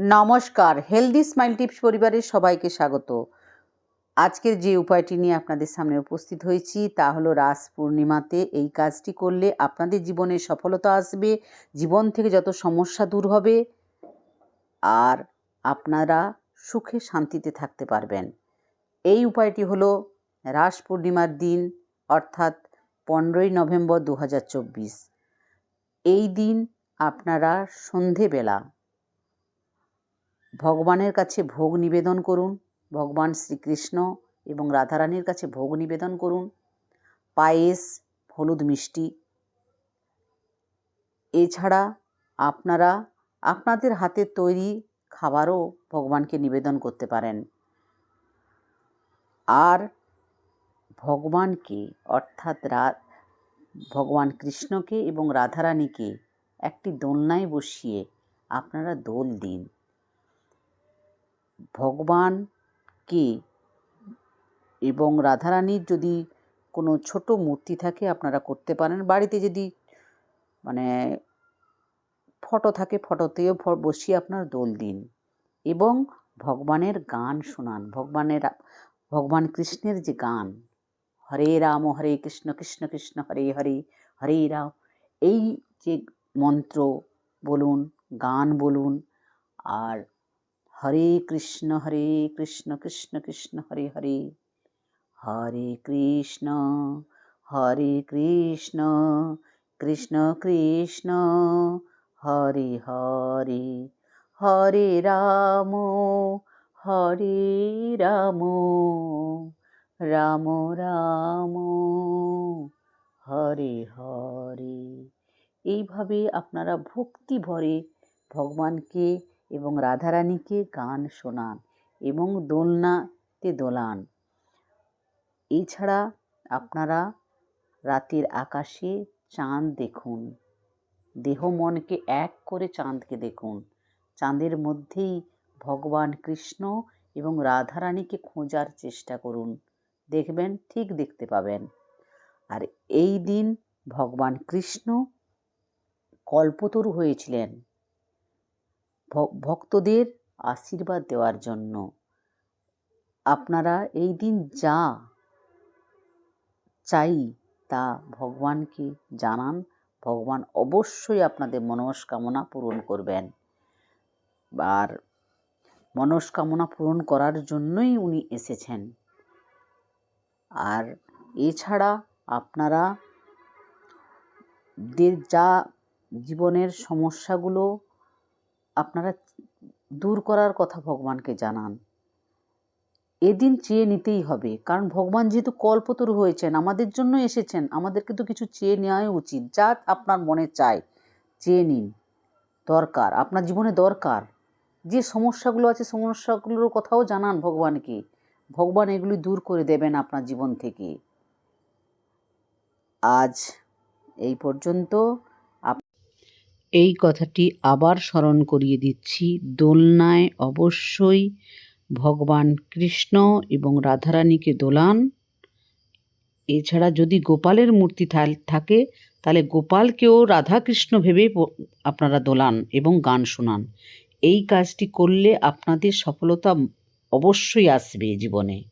নমস্কার healthy smile tips পরিবারের সবাইকে স্বাগত। আজকের যে উপায়টি নিয়ে আপনাদের সামনে উপস্থিত হয়েছি তা হলো রাস পূর্ণিমাতে এই কাজটি করলে আপনাদের জীবনে সফলতা আসবে, জীবন থেকে যত সমস্যা দূর হবে, আর আপনারা সুখে শান্তিতে থাকতে পারবেন। এই উপায়টি হলো রাস পূর্ণিমার দিন, অর্থাৎ পনেরোই নভেম্বর দু হাজার চব্বিশ। এই দিন আপনারা সন্ধেবেলা ভগবানের কাছে ভোগ নিবেদন করুন। ভগবান শ্রীকৃষ্ণ এবং রাধারানীর কাছে ভোগ নিবেদন করুন। পায়েস, হলুদ মিষ্টি। এছাড়া আপনারা আপনাদের হাতের তৈরি খাবারও ভগবানকে নিবেদন করতে পারেন। আর ভগবানকে, অর্থাৎ ভগবান কৃষ্ণকে এবং রাধারানীকে একটি দোলনায় বসিয়ে আপনারা দোল দিন। ভগবানকে এবং রাধারানীর যদি কোনো ছোট মূর্তি থাকে, আপনারা করতে পারেন। বাড়িতে যদি মানে ফটো থাকে, ফটোতেও বসিয়ে আপনার দোল দিন। এবং ভগবানের গান শোনান। ভগবানের, ভগবান কৃষ্ণের যে গান, হরে রাম, হরে কৃষ্ণ কৃষ্ণ কৃষ্ণ, হরে হরে হরে রাম, এই যে মন্ত্র বলুন, গান বলুন, আর হরে কৃষ্ণ হরে কৃষ্ণ কৃষ্ণ কৃষ্ণ, হরে হরে। হরে কৃষ্ণ হরে কৃষ্ণ কৃষ্ণ কৃষ্ণ, হরে হরে। হরে রাম হরে রাম রাম রাম, হরে হরে। এইভাবে আপনারা ভক্তি ভরে ভগবানকে এবং রাধারানীকে গান শোনান এবং দোলনাতে দোলান। এছাড়া আপনারা রাতের আকাশে চাঁদ দেখুন। দেহ মনকে এক করে চাঁদকে দেখুন। চাঁদের মধ্যেই ভগবান কৃষ্ণ এবং রাধারানীকে খোঁজার চেষ্টা করুন। দেখবেন ঠিক দেখতে পাবেন। আর এই দিন ভগবান কৃষ্ণ কল্পতরু হয়েছিলেন। ভক্তদের আশীর্বাদ দেওয়ার জন্য। আপনারা এই দিন যা চাই তা ভগবানকে জানান। ভগবান অবশ্যই আপনাদের মনস্কামনা পূরণ করবেন। আর মনস্কামনা পূরণ করার জন্যই উনি এসেছেন। আর এছাড়া আপনারা দের যা জীবনের সমস্যাগুলো আপনারা দূর করার কথা ভগবানকে জানান। এদিন চেয়ে নিতেই হবে। কারণ ভগবান যেহেতু কল্পতরু হয়েছেন, আমাদের জন্য এসেছেন, আমাদেরকে তো কিছু চেয়ে নেওয়াই উচিত। যা আপনার মনে চায় চেয়ে নিন। দরকার, আপনার জীবনে দরকার। যে সমস্যাগুলো আছে, সমস্যাগুলোর কথাও জানান ভগবানকে। ভগবান এগুলি দূর করে দেবেন আপনার জীবন থেকে। আজ এই পর্যন্ত। এই কথাটি আবার স্মরণ করিয়ে দিচ্ছি। দোলনায় অবশ্যই ভগবান কৃষ্ণ এবং রাধারানীকে দোলান। এছাড়া যদি গোপালের মূর্তি থাকে, তাহলে গোপালকেও রাধাকৃষ্ণ ভেবে আপনারা দোলান এবং গান শোনান। এই কাজটি করলে আপনাদের সফলতা অবশ্যই আসবে জীবনে।